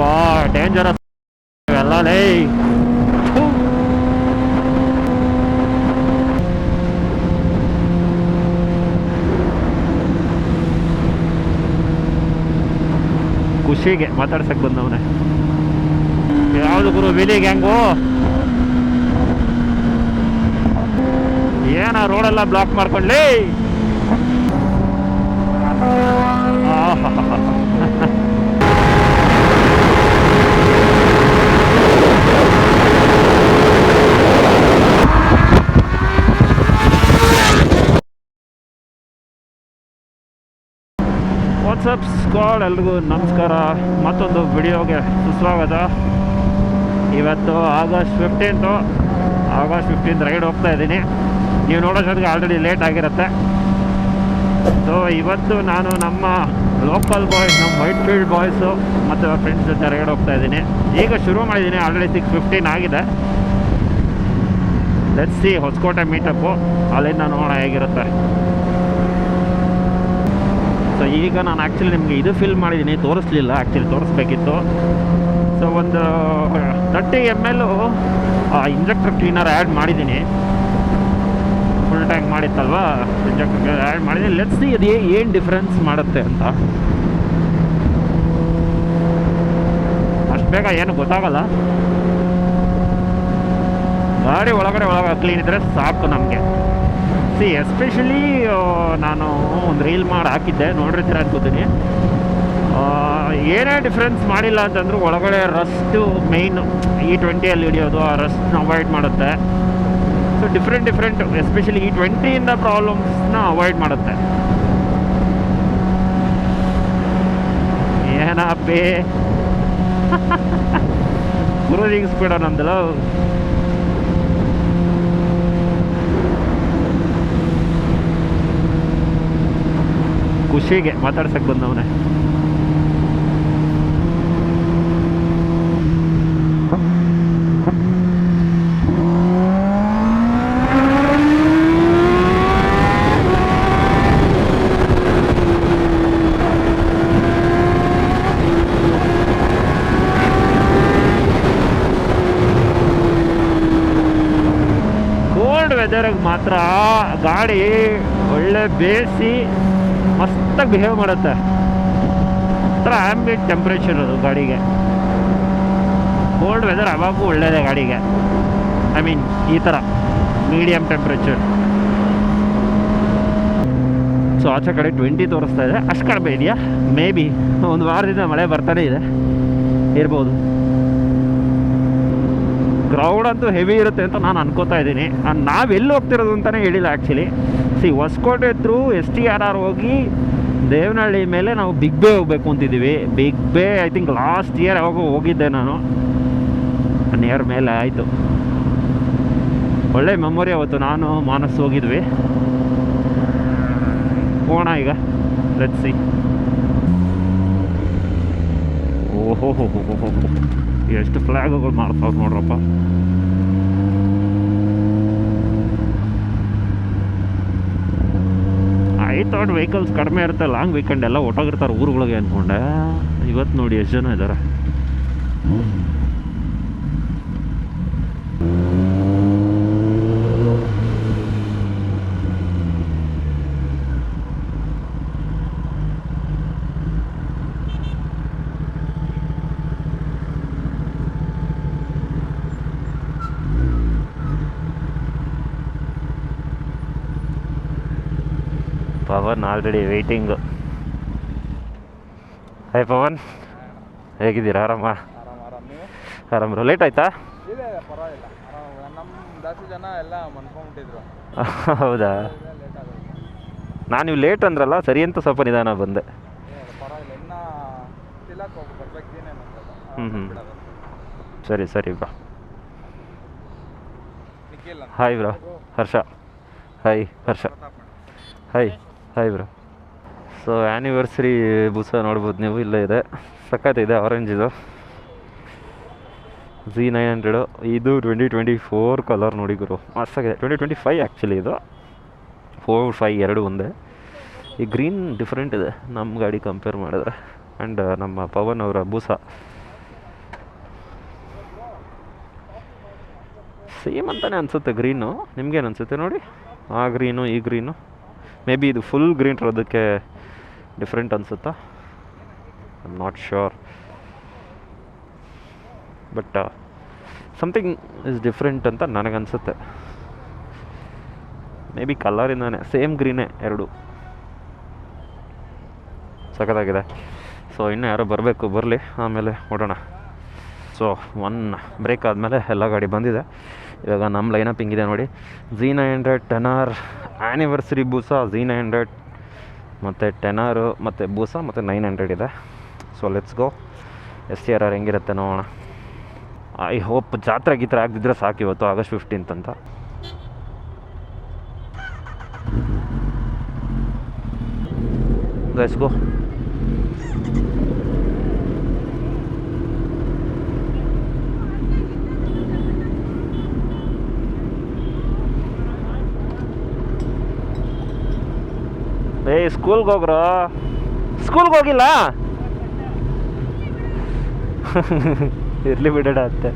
ಪಾ ಡೇಂಜರಸ್ ಎಲ್ಲ ಲೇ. ಖುಷಿಗೆ ಮಾತಾಡ್ಸಕ್ ಬಂದವನೆ. ಯಾವ್ದು ಗುರು, ವಿಲಿ ಗ್ಯಾಂಗು? ಏನ ರೋಡೆಲ್ಲ ಬ್ಲಾಕ್ ಮಾಡ್ಕೊಳ್ಳಿ ವಾಟ್ಸಪ್ ಸ್ಕಾಡ್ ಎಲ್ರಿಗೂ ನಮಸ್ಕಾರ. ಮತ್ತೊಂದು ವಿಡಿಯೋಗೆ ಸುಸ್ವಾಗತ. ಇವತ್ತು August fifteenth August fifteenth ride ಹೋಗ್ತಾ ಇದ್ದೀನಿ. ನೀವು ನೋಡೋಷ್ಟೊತ್ತಿಗೆ ಆಲ್ರೆಡಿ ಲೇಟ್ ಆಗಿರುತ್ತೆ. ಸೊ ಇವತ್ತು ನಾನು ನಮ್ಮ ಲೋಕಲ್ ಬಾಯ್ಸ್ ನಮ್ಮ ವೈಟ್ ಫೀಲ್ಡ್ ಬಾಯ್ಸು ಮತ್ತು ಫ್ರೆಂಡ್ಸ್ ಜೊತೆ ರೈಡ್ ಹೋಗ್ತಾ ಇದ್ದೀನಿ. ಈಗ ಶುರು ಮಾಡಿದ್ದೀನಿ ಆಲ್ರೆಡಿ ಸಿಕ್ಸ್ ಫಿಫ್ಟೀನ್ ಆಗಿದೆ. ಲೆಟ್ಸಿ ಹೊಸಕೋಟೆ ಮೀಟಪ್ಪು ಅಲ್ಲಿಂದ ನೋಡೋಣ ಹೇಗಿರುತ್ತೆ. ಸೊ ಈಗ ನಾನು ಆ್ಯಕ್ಚುಲಿ ನಿಮಗೆ ಇದು ಫಿಲ್ ಮಾಡಿದ್ದೀನಿ. ತೋರಿಸ್ಲಿಲ್ಲ. ಆ್ಯಕ್ಚುಲಿ ತೋರಿಸ್ಬೇಕಿತ್ತು. ಸೊ ಒಂದು thirty M L injector cleaner add ಮಾಡಿದ್ದೀನಿ. ಫುಲ್ ಟ್ಯಾಂಕ್ ಮಾಡಿತ್ತಲ್ವಾ? ಇಂಜೆಕ್ಟರ್ ಆ್ಯಡ್ ಮಾಡಿದ್ದೀನಿ. ಲೆಟ್ಸ್ ಅದು ಏನು ಡಿಫ್ರೆನ್ಸ್ ಮಾಡುತ್ತೆ ಅಂತ. ಅಷ್ಟು ಬೇಗ ಏನು ಗೊತ್ತಾಗಲ್ಲ. ಗಾಡಿ ಒಳಗಡೆ ಒಳಗೆ ಕ್ಲೀನ್ ಇದ್ದರೆ ಸಾಕು ನಮಗೆ. ಸಿ ಎಸ್ಪೆಷಲಿ ನಾನು ಒಂದು ರೀಲ್ ಮಾಡಿ ಹಾಕಿದ್ದೆ, ನೋಡಿರ್ತೀರ ಅನ್ಕೋತೀನಿ. ಏನೇ ಡಿಫ್ರೆನ್ಸ್ ಮಾಡಿಲ್ಲ ಅಂತಂದ್ರೂ ಒಳಗಡೆ ರಸ್ಟು ಮೇಯ್ನ್ ಇ ಟ್ವೆಂಟಿಯಲ್ಲಿ ಹಿಡಿಯೋದು, ಆ ರಸ್ಟ್ನ ಅವಾಯ್ಡ್ ಮಾಡುತ್ತೆ. ಸೊ ಡಿಫ್ರೆಂಟ್ ಡಿಫ್ರೆಂಟ್ ಎಸ್ಪೆಷಲಿ ಈ ಟ್ವೆಂಟಿಯಿಂದ ಪ್ರಾಬ್ಲಮ್ಸ್ನ ಅವಾಯ್ಡ್ ಮಾಡುತ್ತೆ. ಏನಪ್ಪೇ ಕ್ರೂಸಿಂಗ್ ಸ್ಪೀಡ ನಮ್ದಲ್ಲ ಖುಷಿಗೆ ಮಾತಾಡ್ಸಕ್ಕೆ ಬಂದವನೆ. ವೆದರ್ಗೆ ಮಾತ್ರ ಗಾಡಿ ಒಳ್ಳೆ ಬೇಯಿಸಿ ಮಸ್ತಾಗಿ ಬಿಹೇವ್ ಮಾಡುತ್ತೆ. ಒಂಥರ ಆ್ಯಂಬಿಯಂಟ್ ಟೆಂಪ್ರೇಚರ್ ಅದು ಗಾಡಿಗೆ. ಕೋಲ್ಡ್ ವೆದರ್ ಅವಾಗೂ ಒಳ್ಳೆಯದೇ ಗಾಡಿಗೆ. ಐ ಮೀನ್ ಈ ಥರ ಮೀಡಿಯಮ್ ಟೆಂಪ್ರೇಚರ್ ಸೊ ಆಚೆ ಕಡೆ ಟ್ವೆಂಟಿ ತೋರಿಸ್ತಾ ಇದೆ. ಅಷ್ಟು ಕಡಿಮೆ ಇದೆಯಾ? ಮೇ ಬಿ ಒಂದು ವಾರದಿಂದ ಮಳೆ ಬರ್ತಾನೆ ಇದೆ. ಇರ್ಬೋದು. ಕ್ರೌಡ್ ಅಂತೂ ಹೆವಿ ಇರುತ್ತೆ ಅಂತ ನಾನು ಅನ್ಕೋತಾ ಇದ್ದೀನಿ. ನಾವೆಲ್ಲಿ ಹೋಗ್ತಿರೋದು ಅಂತಲೇ ಹೇಳಿಲ್ಲ actually see Hosakote through S T R R ಹೋಗಿ ದೇವನಹಳ್ಳಿ ಮೇಲೆ ನಾವು ಬಿಗ್ ಬೇ ಹೋಗ್ಬೇಕು ಅಂತಿದ್ದೀವಿ. Big Bay I think last year ಯಾವಾಗ ಹೋಗಿದ್ದೆ ನಾನು. ಒನ್ ಇಯರ್ ಮೇಲೆ ಆಯಿತು. ಒಳ್ಳೆ ಮೆಮೊರಿ ಅವತ್ತು ನಾನು, ಮಾನಸ್ ಹೋಗಿದ್ವಿ. ಹೋಗೋಣ ಈಗ. ಸಿ ಓಹೋ ಹೋ ಹೋ ಹೋ ಎಷ್ಟು ಫ್ಲ್ಯಾಗ್ಗಳು ಮಾಡ್ತಾವ್ರು ನೋಡ್ರಪ್ಪ. ಐ ವೆಹಿಕಲ್ಸ್ ಕಡಿಮೆ ಇರುತ್ತೆ ಲಾಂಗ್ ವೀಕೆಂಡ್ ಎಲ್ಲ ಒಟ್ಟೋಗಿರ್ತಾರೆ ಊರುಗಳಿಗೆ ಅಂದ್ಕೊಂಡೆ ಇವತ್ತು ನೋಡಿ ಎಷ್ಟು ಜನ ಇದ್ದಾರೆ Pavan already waiting hi Pavan. ಹೇಗಿದ್ದೀರಾ? ಆರಾಮ? ಆರಾಮ ನೀವು? ಲೇಟ್ ಆಯ್ತಾ? ಇದೆ ಪರವಾಗಿಲ್ಲ. ಆರಾಮ್. ನಮ್ಮ ಜಾಸ್ತಿ ಜನ ಎಲ್ಲ ಮನ್ಕೊಂಡ್ಬಿಟ್ಟಿದ್ರು ಹೌದಾ? ನಾನು ನೀವು ಲೇಟ್ ಅಂದ್ರಲ್ಲ ಸರಿ ಅಂತ ಸ್ವಲ್ಪ ನಿಧಾನ ಬಂದೆ. ಹ್ಮ್, ಹ್ಮ್. ಸರಿ ಸರಿ bro. Hi bro. Harsha. Hi Harsha. Hi hi bro so anniversary Busa ನೋಡ್ಬೋದು ನೀವು, ಇಲ್ಲೇ ಇದೆ. ಸಖತ್ತಿದೆ ಆರೆಂಜ್ ಇದು. ಝಿ ನೈನ್ ಹಂಡ್ರೆಡು ಇದು ಟ್ವೆಂಟಿ ಟ್ವೆಂಟಿ ಫೋರ್ ಕಲರ್ ನೋಡಿ ಗುರು. ಮಸ್ತಾಗಿದೆ ಟ್ವೆಂಟಿ ಟ್ವೆಂಟಿ ಫೈವ್ ಆ್ಯಕ್ಚುಲಿ ಇದು. ಫೋರ್ ಫೈ ಎರಡು ಒಂದೇ. ಈ ಗ್ರೀನ್ ಡಿಫ್ರೆಂಟ್ ಇದೆ ನಮ್ಮ ಗಾಡಿ ಕಂಪೇರ್ ಮಾಡಿದ್ರೆ. ಆ್ಯಂಡ್ uh, ನಮ್ಮ ಪವನ್ ಅವರ ಬೂಸ. ಸೇಮ್ ಅಂತಲೇ ಅನಿಸುತ್ತೆ ಗ್ರೀನು ನಿಮ್ಗೇನು ಅನಿಸುತ್ತೆ ನೋಡಿ? ಆ ಗ್ರೀನು ಈ ಗ್ರೀನು ಮೇ ಬಿ ಇದು ಫುಲ್ ಗ್ರೀನ್ ಇರೋದಕ್ಕೆ different ಅನಿಸುತ್ತಾ? I am not sure but something is different ಅಂತ ನನಗನ್ಸುತ್ತೆ. ಮೇ ಬಿ ಕಲರಿಂದಾನೆ ಸೇಮ್ ಗ್ರೀನೇ ಎರಡು. ಸಖತ್ತಾಗಿದೆ. ಸೊ ಇನ್ನೂ ಯಾರೋ ಬರಬೇಕು, ಬರಲಿ. ಆಮೇಲೆ ಓಡೋಣ. ಸೊ ಒನ್ ಬ್ರೇಕ್ ಆದಮೇಲೆ ಎಲ್ಲ ಗಾಡಿ ಬಂದಿದೆ. ಇವಾಗ ನಮ್ಮ ಲೈನಪ್ ಹಿಂಗಿದೆ ನೋಡಿ. Z nine hundred Tenere anniversary Busa nine hundred ಮತ್ತು ಟೆನಾರು ಮತ್ತು ಬೂಸಾ ಮತ್ತು ನೈನ್ ಹಂಡ್ರೆಡ್ ಇದೆ. So let's go S C R R ಹೆಂಗಿರುತ್ತೆ ನೋಡೋಣ. ಐ ಹೋಪ್ ಜಾತ್ರೆ ಗೀತ್ರೆ ಆಗದಿದ್ರೆ ಸಾಕು ಇವತ್ತು ಆಗಸ್ಟ್ ಫಿಫ್ಟೀನ್ತ್ ಅಂತ. ಲೆಟ್ಸ್ ಗೋ ಏಯ್ ಸ್ಕೂಲ್ಗೆ ಹೋಗ್ರು? ಸ್ಕೂಲ್ಗೆ ಹೋಗಿಲ್ಲ? ಇರ್ಲಿ ಬಿಡೋಣ ಅತ್ತೆ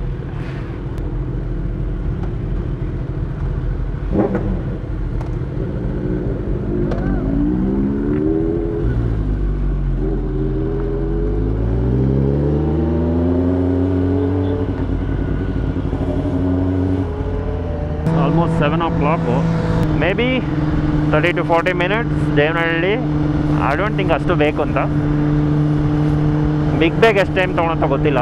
almost seven o'clock maybe thirty to forty minutes Devanahalli. I don't think ಅಷ್ಟು ಬೇಕು ಅಂತ. ಬಿಗ್ ಬ್ಯಾಗ್ ಎಷ್ಟು ಟೈಮ್ ತೊಗೊಳಂತ ಗೊತ್ತಿಲ್ಲ.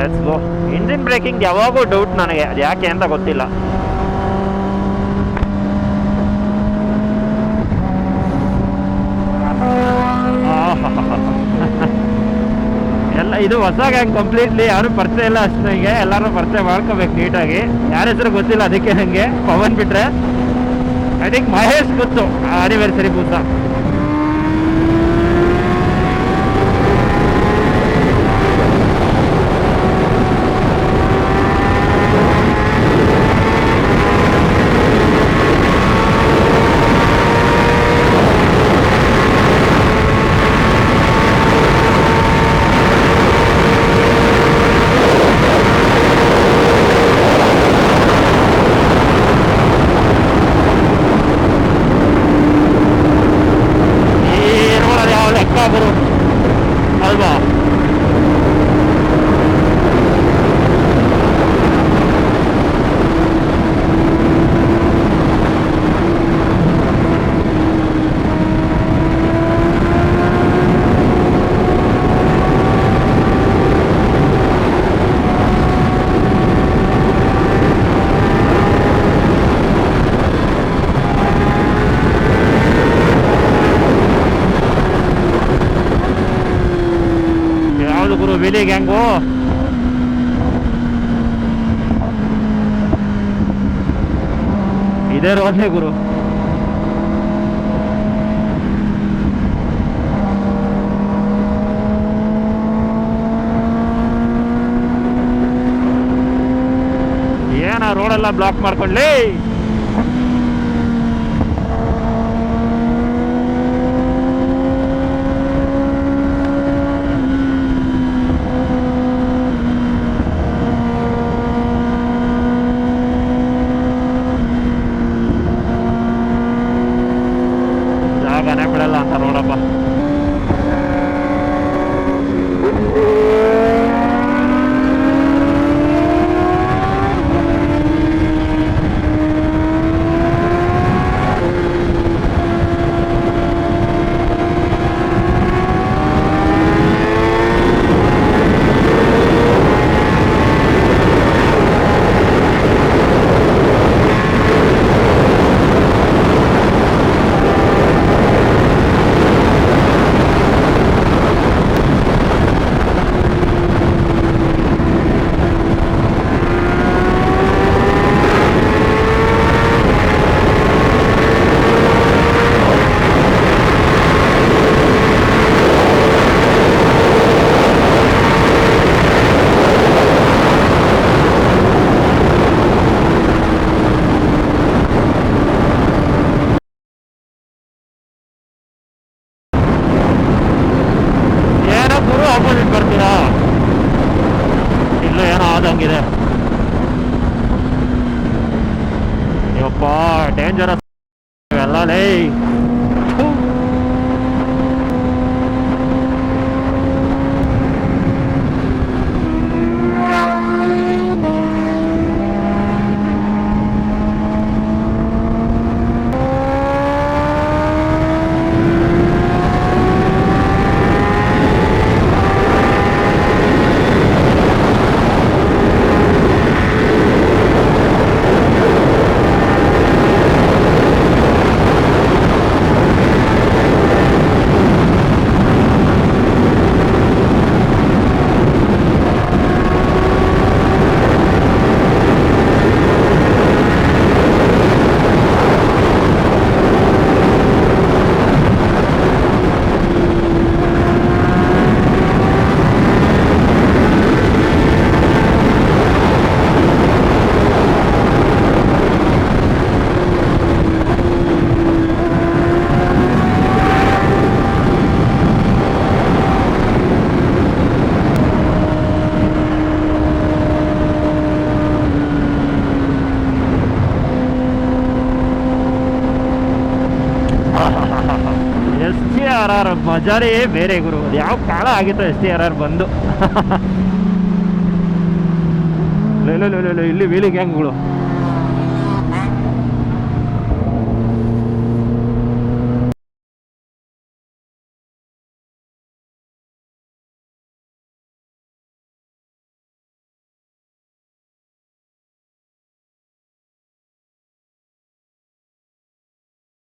ಲೆಟ್ಸ್ ಗೋ ಇಂಜಿನ್ ಬ್ರೇಕಿಂಗ್ ಯಾವಾಗೂ ಡೌಟ್ ನನಗೆ. ಅದು ಯಾಕೆ ಅಂತ ಗೊತ್ತಿಲ್ಲ ಎಲ್ಲ ಇದು ಹೊಸ ಗ್ಯಾಂಗ್ ಕಂಪ್ಲೀಟ್ಲಿ ಯಾರು ಪರಿಚಯ ಇಲ್ಲ ಅಷ್ಟು ಹೀಗೆ. ಎಲ್ಲರೂ ಪರಿಚಯ ಮಾಡ್ಕೋಬೇಕು ನೀಟಾಗಿ ಯಾರ ಹೆಸರು ಗೊತ್ತಿಲ್ಲ ಅದಕ್ಕೆ ನನಗೆ ಪವನ್ ಬಿಟ್ರೆ ಐ ಥಿಂಕ್ ಮಹೇಶ್ ಗೊತ್ತು ಆನಿವರ್ಸರಿ ಬೂತ ಈ ನೋಡೋದು ಯಾವ ಲೆಕ್ಕ ಗುರು ಅಲ್ವಾ ಯಾವುದು ಗುರು ವಿಲಿ ಗ್ಯಾಂಗು ಇದೇ ರೋಡ್ನೇ ಗುರು ಏನ ರೋಡೆಲ್ಲ ಬ್ಲಾಕ್ ಮಾಡ್ಕೊಳ್ಳಿ. ಇದ್ದಂಗಿದೆ ಯಪ್ಪ ಡೇಂಜರಸ್ ಎಲ್ಲ ಲೈ. ಆರ್ ಬೇರೆ ಗುರು. ಯಾವ ಕಾಲ ಆಗಿತ್ತು ಎಸ್ ಟಿ ಆರ್ ಆರ್ ಬಂದು. ಲೇ, ಲೇ, ಲೇ, ಲೇ, ಲೇ, ಇಲ್ಲಿ ವೀಲಿ ಗ್ಯಾಂಗ್ಗಳು